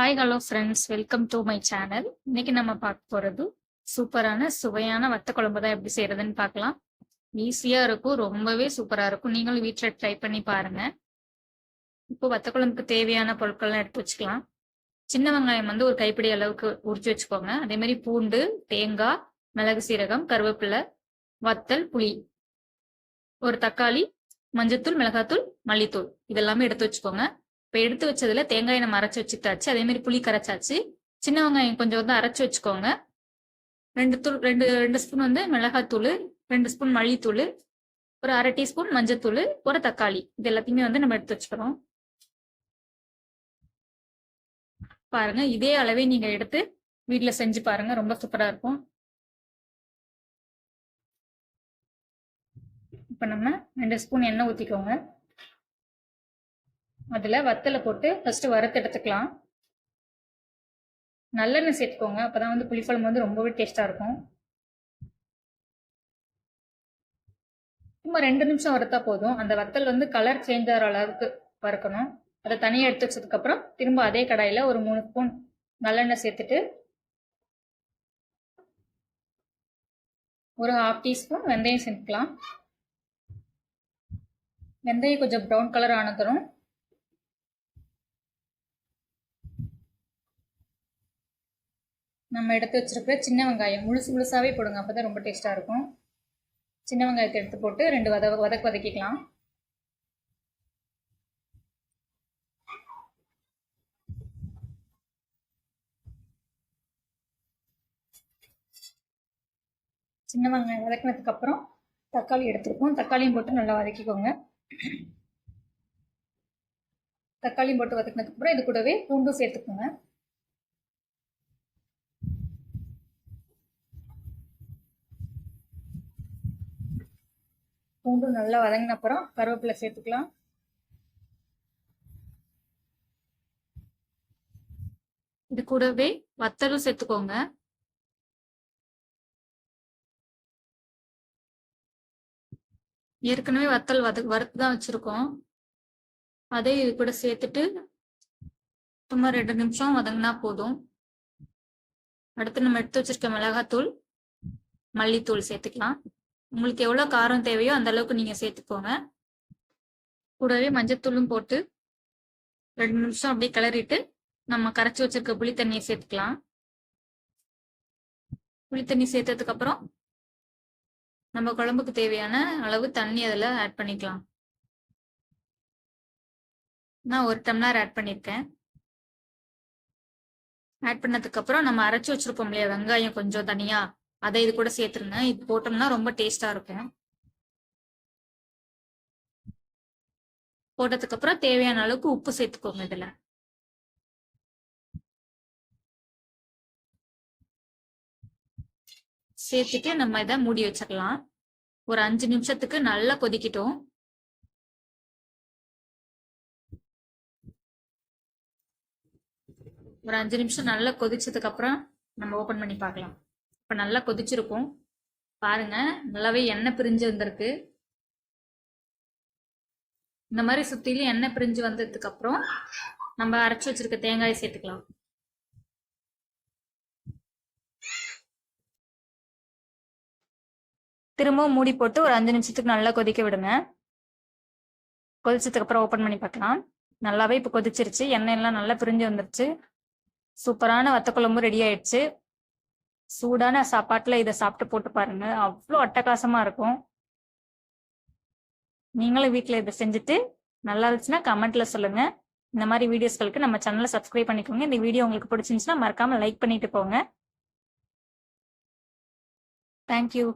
Hi hello friends welcome to my channel இன்னைக்கு நம்ம பார்க்க போறது சூப்பரான சுவையான வத்த குழம்பு தான் எப்படி செய்யறதுன்னு பார்க்கலாம். ஈஸியா இருக்கும் ரொம்பவே சூப்பரா இருக்கும். நீங்களும் வீட்டில் ட்ரை பண்ணி பாருங்க. இப்போ வத்த குழம்புக்கு தேவையான பொருட்கள்லாம் எடுத்து வச்சுக்கலாம். சின்ன வெங்காயம் வந்து ஒரு கைப்பிடி அளவுக்கு உரிச்சு வச்சுக்கோங்க. அதே மாதிரி பூண்டு தேங்காய் மிளகு சீரகம் கருவேப்பிலை வத்தல் புளி. ஒரு தக்காளி மஞ்சத்தூள் மிளகாத்தூள் மல்லித்தூள். இதெல்லாமே எடுத்து வச்சுக்கோங்க. இப்போ எடுத்து வச்சதுல தேங்காயை நம்ம அரைச்சி வச்சுட்டாச்சு அதே மாதிரி புளி கரைச்சாச்சு. சின்ன வெங்காயம் கொஞ்சம் வந்து அரைச்சி வச்சுக்கோங்க. ரெண்டு தூள் ரெண்டு ரெண்டு ஸ்பூன் வந்து மிளகாத்தூள் ரெண்டு ஸ்பூன் மல்லித்தூள் ஒரு அரை டீஸ்பூன் மஞ்சத்தூள் ஒரு தக்காளி. இது எல்லாத்தையுமே வந்து நம்ம எடுத்து வச்சுக்கிறோம். பாருங்க இதே அளவே நீங்க எடுத்து வீட்டில் செஞ்சு பாருங்க. ரொம்ப சூப்பரா இருக்கும். இப்போ நம்ம ரெண்டு ஸ்பூன் எண்ணெய் ஊற்றிக்கோங்க அதில் வத்தலை போட்டு ஃபஸ்ட்டு வறுத்து எடுத்துக்கலாம். நல்லெண்ணெய் சேர்த்துக்கோங்க. அப்போ தான் வந்து புளிக்குழம்பு வந்து ரொம்பவே டேஸ்ட்டாக இருக்கும். சும்மா ரெண்டு நிமிஷம் வறுத்தா போதும். அந்த வத்தல் வந்து கலர் சேஞ்ச் ஆகிற அளவுக்கு வறுக்கணும். அதை தனியாக எடுத்து வச்சதுக்கப்புறம் திரும்ப அதே கடாயில் ஒரு மூணு ஸ்பூன் நல்லெண்ணெய் சேர்த்துட்டு ஒரு ஹாஃப் டீஸ்பூன் வெந்தயம் சேர்த்துக்கலாம். வெந்தயம் கொஞ்சம் ப்ரௌன் கலர் ஆனதும் நம்ம எடுத்து வச்சுருக்க சின்ன வெங்காயம் முழுசு முழுசாவே போடுங்க. அப்போ தான் ரொம்ப டேஸ்ட்டாக இருக்கும். சின்ன வெங்காயத்தை எடுத்து போட்டு ரெண்டு வத வதக்கு வதக்கிக்கலாம். சின்ன வெங்காயம் வதக்கினதுக்கப்புறம் தக்காளி எடுத்துருக்கோம். தக்காளியும் போட்டு நல்லா வதக்கிக்கோங்க. தக்காளியும் போட்டு வதக்கினதுக்கப்புறம் இது கூடவே பூண்டும் சேர்த்துக்கோங்க. பூண்டும் நல்லா வதங்கின அப்புறம் கருவேப்பிலை சேர்த்துக்கலாம். இது கூடவே வத்தலும் சேர்த்துக்கோங்க. ஏற்கனவே வத்தல் வத வறுத்து தான் வச்சிருக்கோம். அதே இது கூட சேர்த்துட்டு சும்மா ரெண்டு நிமிஷம் வதங்கினா போதும். அடுத்து நம்ம எடுத்து வச்சிருக்க மிளகாத்தூள் மல்லித்தூள் சேர்த்துக்கலாம். உங்களுக்கு எவ்வளோ காரம் தேவையோ அந்த அளவுக்கு நீங்க சேர்த்துக்கோங்க. கூடவே மஞ்சத்தூளும் போட்டு ரெண்டு நிமிஷம் அப்படியே கிளறிட்டு நம்ம கரைச்சி வச்சிருக்க புளி தண்ணியை சேர்த்துக்கலாம். புளி தண்ணி சேர்த்ததுக்கு அப்புறம் நம்ம குழம்புக்கு தேவையான அளவு தண்ணி அதில் ஆட் பண்ணிக்கலாம். நான் ஒரு டம்ளர் ஆட் பண்ணியிருக்கேன் ஆட் பண்ணதுக்கு அப்புறம் நம்ம அரைச்சி வச்சிருப்போம் இல்லையா? வெங்காயம் கொஞ்சம் தனியா. அதை இது கூட சேர்த்துருங்க. இது போட்டோம்னா ரொம்ப டேஸ்டா இருக்கும். போட்டதுக்கு அப்புறம் தேவையான அளவுக்கு உப்பு சேர்த்துக்கோங்க இதுல. சேர்த்துட்டு நம்ம இதை மூடி வச்சிடலாம் ஒரு அஞ்சு நிமிஷத்துக்கு நல்லா கொதிக்கிட்டோம். ஒரு அஞ்சு நிமிஷம் நல்லா கொதிச்சதுக்கு அப்புறம் நம்ம ஓபன் பண்ணி பார்க்கலாம். இப்போ நல்லா கொதிச்சிருக்கும். பாருங்கள் நல்லாவே எண்ணெய் பிரிஞ்சு வந்திருக்கு. இந்த மாதிரி சுற்றிலும் எண்ணெய் பிரிஞ்சு வந்ததுக்கப்புறம் நம்ம அரைச்சி வச்சிருக்க தேங்காயை சேர்த்துக்கலாம். திரும்பவும் மூடி போட்டு ஒரு அஞ்சு நிமிஷத்துக்கு நல்லா கொதிக்க விடுங்க. கொதிச்சதுக்கு அப்புறம் ஓப்பன் பண்ணி பார்க்கலாம். நல்லாவே இப்போ கொதிச்சிருச்சு. எண்ணெய் எல்லாம் நல்லா பிரிஞ்சு வந்துருச்சு. சூப்பரான வத்த குழம்பும் ரெடி ஆயிடுச்சு. சூடான சாப்பாட்டில் இதை சாப்பிட்டு போட்டு பாருங்க. அவ்வளோ அட்டகாசமா இருக்கும். நீங்களும் வீட்டில் இதை செஞ்சுட்டு நல்லா இருந்துச்சுன்னா கமெண்ட்ல சொல்லுங்க. இந்த மாதிரி வீடியோஸ்களுக்கு நம்ம சேனலை சப்ஸ்கிரைப் பண்ணிக்கோங்க. இந்த வீடியோ உங்களுக்கு பிடிச்சிருந்துச்சுன்னா மறக்காம லைக் பண்ணிட்டு போங்க. தேங்க்யூ